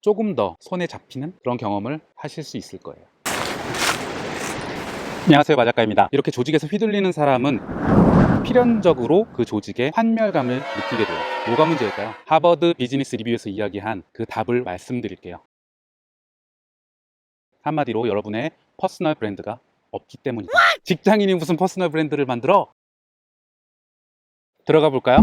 조금 더 손에 잡히는 그런 경험을 하실 수 있을 거예요. 안녕하세요 마작가입니다. 이렇게 조직에서 휘둘리는 사람은 필연적으로 그 조직의 환멸감을 느끼게 돼요. 뭐가 문제일까요? 하버드 비즈니스 리뷰에서 이야기한 그 답을 말씀드릴게요. 한마디로 여러분의 퍼스널 브랜드가 없기 때문이다. 직장인이 무슨 퍼스널 브랜드를 만들어? 들어가 볼까요?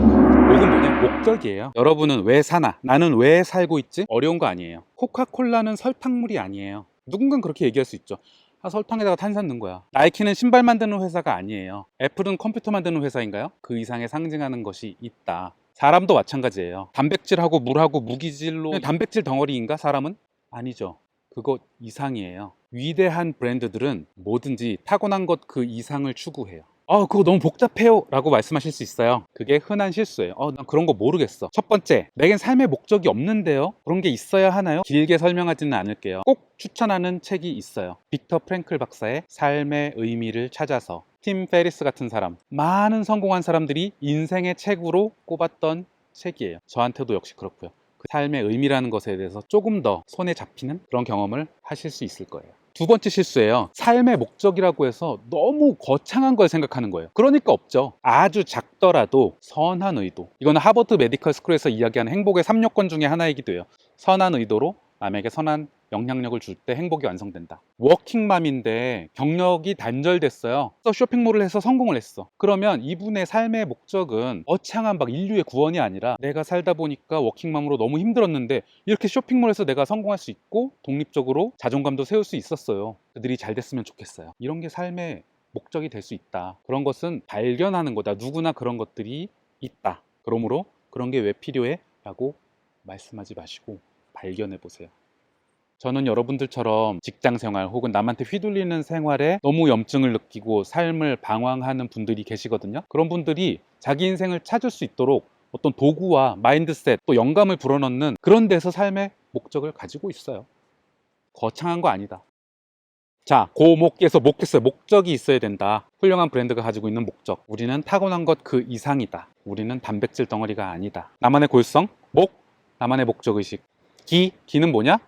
목은 뭐냐? 목적이에요. 여러분은 왜 사나? 나는 왜 살고 있지? 어려운 거 아니에요. 코카콜라는 설탕물이 아니에요. 누군간 그렇게 얘기할 수 있죠. 아, 설탕에다가 탄산 넣은 거야. 나이키는 신발 만드는 회사가 아니에요. 애플은 컴퓨터 만드는 회사인가요? 그 이상의 상징하는 것이 있다. 사람도 마찬가지예요. 단백질하고 물하고 무기질로 단백질 덩어리인가? 사람은? 아니죠. 그거 이상이에요. 위대한 브랜드들은 뭐든지 타고난 것 그 이상을 추구해요. 아, 그거 너무 복잡해요. 라고 말씀하실 수 있어요. 그게 흔한 실수예요. 어, 난 그런 거 모르겠어. 첫 번째, 내겐 삶의 목적이 없는데요. 그런 게 있어야 하나요? 길게 설명하지는 않을게요. 꼭 추천하는 책이 있어요. 빅터 프랭클 박사의 삶의 의미를 찾아서. 팀 페리스 같은 사람, 많은 성공한 사람들이 인생의 책으로 꼽았던 책이에요. 저한테도 역시 그렇고요. 그 삶의 의미라는 것에 대해서 조금 더 손에 잡히는 그런 경험을 하실 수 있을 거예요. 두 번째 실수예요. 삶의 목적이라고 해서 너무 거창한 걸 생각하는 거예요. 그러니까 없죠. 아주 작더라도 선한 의도. 이거는 하버드 메디컬 스쿨에서 이야기하는 행복의 3요건 중에 하나이기도 해요. 선한 의도로 남에게 선한 영향력을 줄 때 행복이 완성된다. 워킹맘인데 경력이 단절됐어요. 쇼핑몰을 해서 성공을 했어. 그러면 이분의 삶의 목적은 어창한 막 인류의 구원이 아니라 내가 살다 보니까 워킹맘으로 너무 힘들었는데 이렇게 쇼핑몰에서 내가 성공할 수 있고 독립적으로 자존감도 세울 수 있었어요. 그들이 잘 됐으면 좋겠어요. 이런 게 삶의 목적이 될 수 있다. 그런 것은 발견하는 거다. 누구나 그런 것들이 있다. 그러므로 그런 게 왜 필요해? 라고 말씀하지 마시고 발견해 보세요. 저는 여러분들처럼 직장 생활 혹은 남한테 휘둘리는 생활에 너무 염증을 느끼고 삶을 방황하는 분들이 계시거든요. 그런 분들이 자기 인생을 찾을 수 있도록 어떤 도구와 마인드셋 또 영감을 불어넣는 그런 데서 삶의 목적을 가지고 있어요. 거창한 거 아니다. 자, 고목에서 목했어요. 목적이 있어야 된다. 훌륭한 브랜드가 가지고 있는 목적. 우리는 타고난 것 그 이상이다. 우리는 단백질 덩어리가 아니다. 나만의 골성, 목, 나만의 목적의식. 기, 기는 뭐냐?